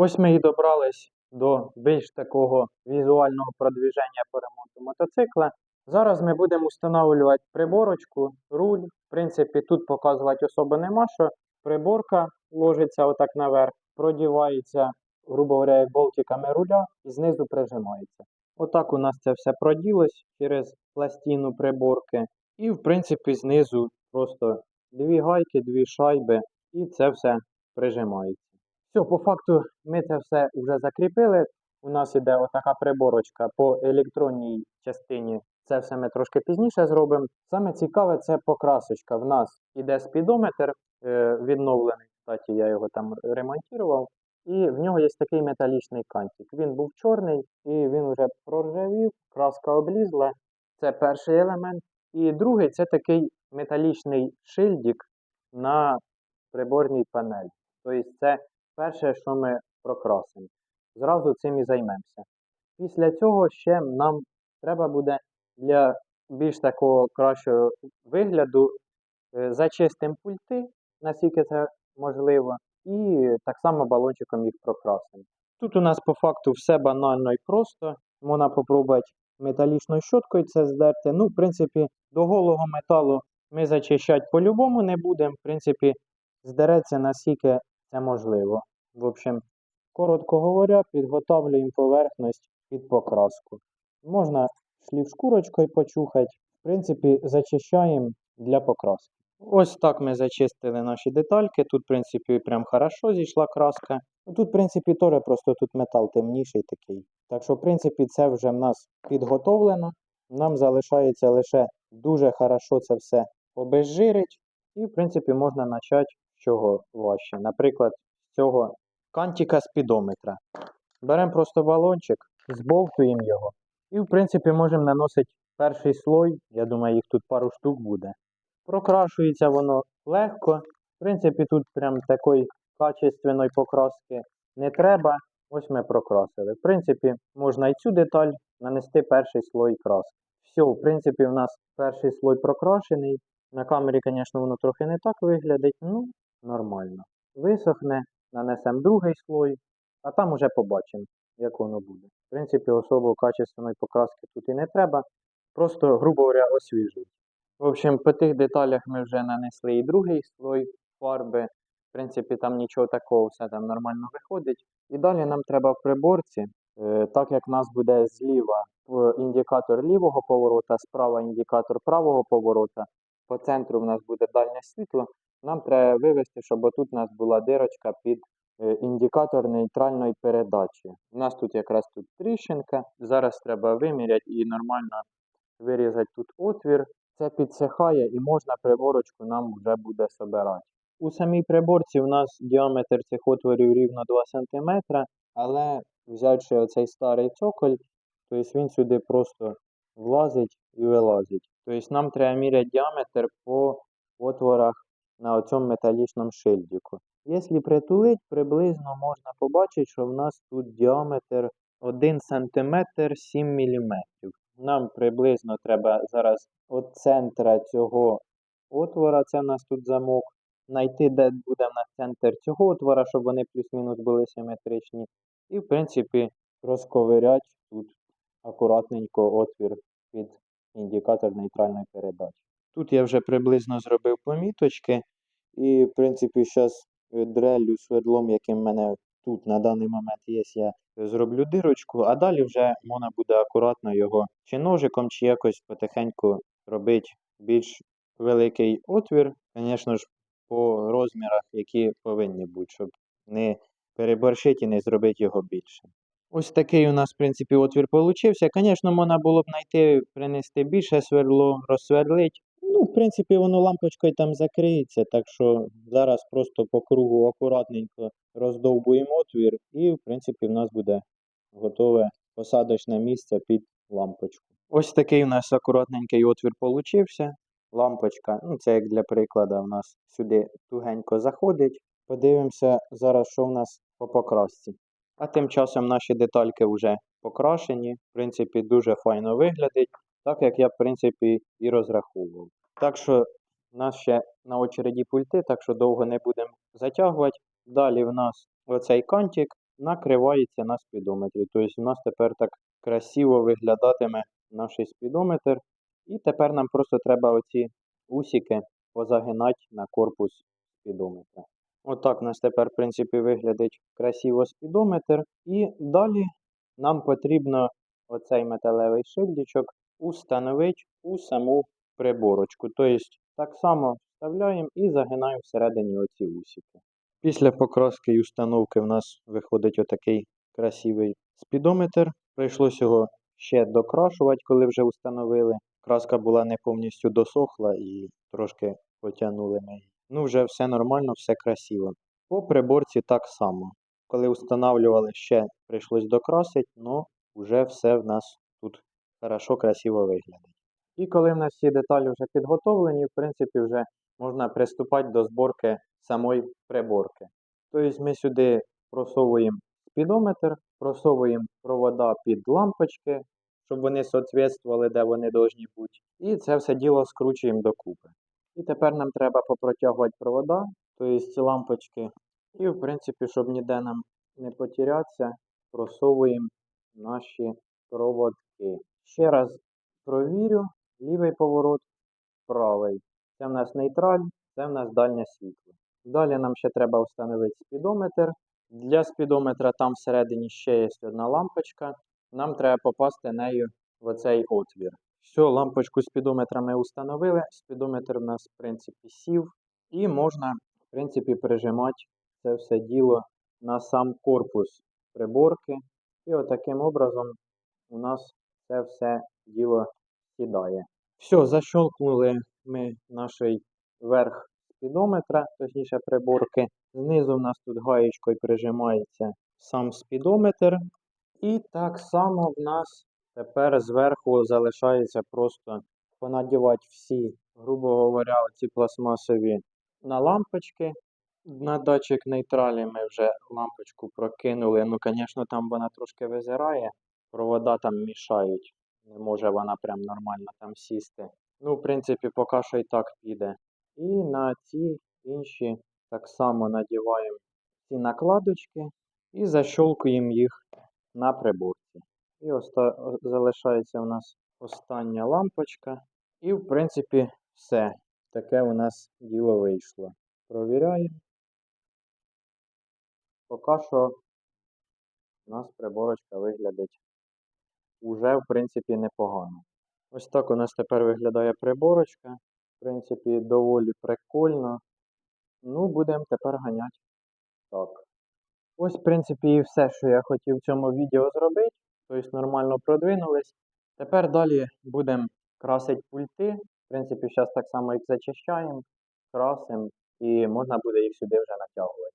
Ось ми і добрались до більш такого візуального продвіження по ремонту мотоцикла. Зараз ми будемо встановлювати приборочку, руль. В принципі, тут показувати особо нема що. Приборка ложиться отак наверх, продівається, грубо говоря, як болтиками руля і знизу прижимається. Отак у нас це все проділось через пластину приборки. І, в принципі, знизу просто дві гайки, дві шайби, і це все прижимається. Все, по факту ми це все вже закріпили. У нас іде отака приборочка по електронній частині. Це все ми трошки пізніше зробимо. Саме цікаве це покрасочка. В нас іде спідометр е, відновлений. Кстати, я його там ремонтував. І в нього є такий металічний кантик. Він був чорний і він вже проржавів, краска облізла. Це перший елемент. І другий це такий металічний шильдик на приборній панелі. Тобто це перше, що ми прокрасимо. Зразу цим і займемося. Після цього ще нам треба буде для більш такого кращого вигляду е, зачистимо пульти, наскільки це можливо, і так само балончиком їх прокрасимо. Тут у нас по факту все банально і просто. Можна попробувати металічною щоткою це здерти. Ну, в принципі, до голого металу ми зачищати по-любому не будемо. В принципі, здереться наскільки це можливо. В общем, коротко говоря, підготовлюємо поверхність під покраску. Можна шліф-шкурочкою почухати. В принципі, зачищаємо для покраски. Ось так ми зачистили наші детальки. Тут, в принципі, прям хорошо зійшла краска. Ну, Тут, в принципі, теж просто тут метал темніший такий. Так що, в принципі, це вже в нас підготовлено. Нам залишається лише дуже хорошо це все обезжирить. І, в принципі, можна почати з чого важче. Наприклад, цього кантика спідометра. Беремо просто балончик, збовтуємо його. І, в принципі, можемо наносити перший слой. Я думаю, їх тут пару штук буде. Прокрашується воно легко. В принципі, тут прям такої качественної покраски не треба. Ось ми прокрасили. В принципі, можна і цю деталь нанести перший слой краски. Все, в принципі, у нас перший слой прокрашений. На камері, звісно, воно трохи не так виглядить, ну, нормально. Висохне, нанесемо другий слой, а там уже побачимо, як воно буде. В принципі, особо качественної покраски тут і не треба. Просто, грубо говоря, освіжують. В общем, по тих деталях ми вже нанесли і другий слой фарби. В принципі, там нічого такого, все там нормально виходить. І далі нам треба в приборці, е, так як в нас буде зліва в індикатор лівого поворота, справа індикатор правого поворота, по центру в нас буде дальнє світло. Нам треба вивести, щоб отут у нас була дирочка під е, індикатор нейтральної передачі. У нас тут якраз тут тріщинка. Зараз треба виміряти і нормально вирізати тут отвір. Це підсихає і можна приборочку нам вже буде собирати. У самій приборці в нас діаметр цих отворів рівно 2 см, але взявши оцей старий цоколь, тобто він сюди просто влазить і вилазить. Тобто нам треба міряти діаметр по отворах на цьому металічному шильдику. Якщо притулить, приблизно можна побачити, що в нас тут діаметр 1 см 7 мм. Нам приблизно треба зараз від центра цього отвора, це в нас тут замок, знайти, де буде в нас центр цього отвора, щоб вони плюс-мінус були симетричні. І, в принципі, розковиряти тут акуратненько отвір під індикатор нейтральної передачі. Тут я вже приблизно зробив поміточки. І, в принципі, зараз дреллю свердлом, яким в мене тут на даний момент є, я зроблю дирочку, а далі вже можна буде акуратно його чи ножиком, чи якось потихеньку робити більш великий отвір, звісно ж, по розмірах, які повинні бути, щоб не переборщити і не зробити його більше. Ось такий у нас, в принципі, отвір получився. Звісно, можна було б знайти, принести більше свердло, розсверлить. Ну, в принципі, воно лампочкою там закриється, так що зараз просто по кругу акуратненько роздовбуємо отвір, і, в принципі, в нас буде готове посадочне місце під лампочку. Ось такий у нас акуратненький отвір получився. Лампочка, ну це як для прикладу, в нас сюди тугенько заходить. Подивимося зараз, що в нас по покрасці. А тим часом наші детальки вже покрашені. В принципі, дуже файно виглядить, так як я, в принципі, і розраховував. Так що у нас ще на очереді пульти, так що довго не будемо затягувати. Далі в нас оцей кантик. накривається на спідометрі. Тобто у нас тепер так красиво виглядатиме наш спідометр. І тепер нам просто треба оці усики позагинати на корпус спідометра. Отак у нас тепер, в принципі, виглядить красиво спідометр. І далі нам потрібно оцей металевий шильдичок установити у саму приборочку. Тобто так само вставляємо і загинаємо всередині оці усики. Після покраски і установки в нас виходить отакий красивий спідометр. Прийшлось його ще докрашувати, коли вже установили. Краска була не повністю досохла і трошки потягнули ми. Ну, вже все нормально, все красиво. По приборці так само. Коли встановлювали, ще прийшлось докрасити, але вже все в нас тут хорошо, красиво виглядає. І коли в нас всі деталі вже підготовлені, в принципі, вже можна приступати до зборки самої приборки. Тобто ми сюди просовуємо спідометр, просовуємо провода під лампочки, щоб вони соответствували, де вони повинні бути. І це все діло скручуємо докупи. І тепер нам треба попротягувати провода, тобто ці лампочки. І, в принципі, щоб ніде нам не потерятися, просовуємо наші проводки. Ще раз провірю, лівий поворот, правий. Це в нас нейтраль, це в нас дальнє світло. Далі нам ще треба встановити спідометр. Для спідометра там всередині ще є одна лампочка. Нам треба попасти нею в оцей отвір. Все, лампочку спідометра ми встановили. Спідометр у нас, в принципі, сів. І можна, в принципі, прижимати це все діло на сам корпус приборки. І отаким образом у нас це все діло сідає. Все, защелкнули ми наш верх спідометра, точніше приборки. Знизу в нас тут гаєчкою прижимається сам спідометр. І так само в нас тепер зверху залишається просто понадівати всі, грубо говоря, ці пластмасові на лампочки. На датчик нейтралі ми вже лампочку прокинули. Ну, звісно, там вона трошки визирає, провода там мішають. Не може вона прям нормально там сісти. Ну, в принципі, поки що і так піде. І на ці інші так само надіваємо ці накладочки і защолкуємо їх на приборці. І оста... залишається у нас остання лампочка. І, в принципі, все. Таке у нас діло вийшло. Провіряємо. Поки що у нас приборочка виглядить уже, в принципі, непогано. Ось так у нас тепер виглядає приборочка. В принципі, доволі прикольно. Ну, будемо тепер ганяти. Так. Ось, в принципі, і все, що я хотів в цьому відео зробити. Тобто нормально продвинулись. Тепер далі будемо красити пульти. В принципі, зараз так само їх зачищаємо, красимо і можна буде їх сюди вже натягувати.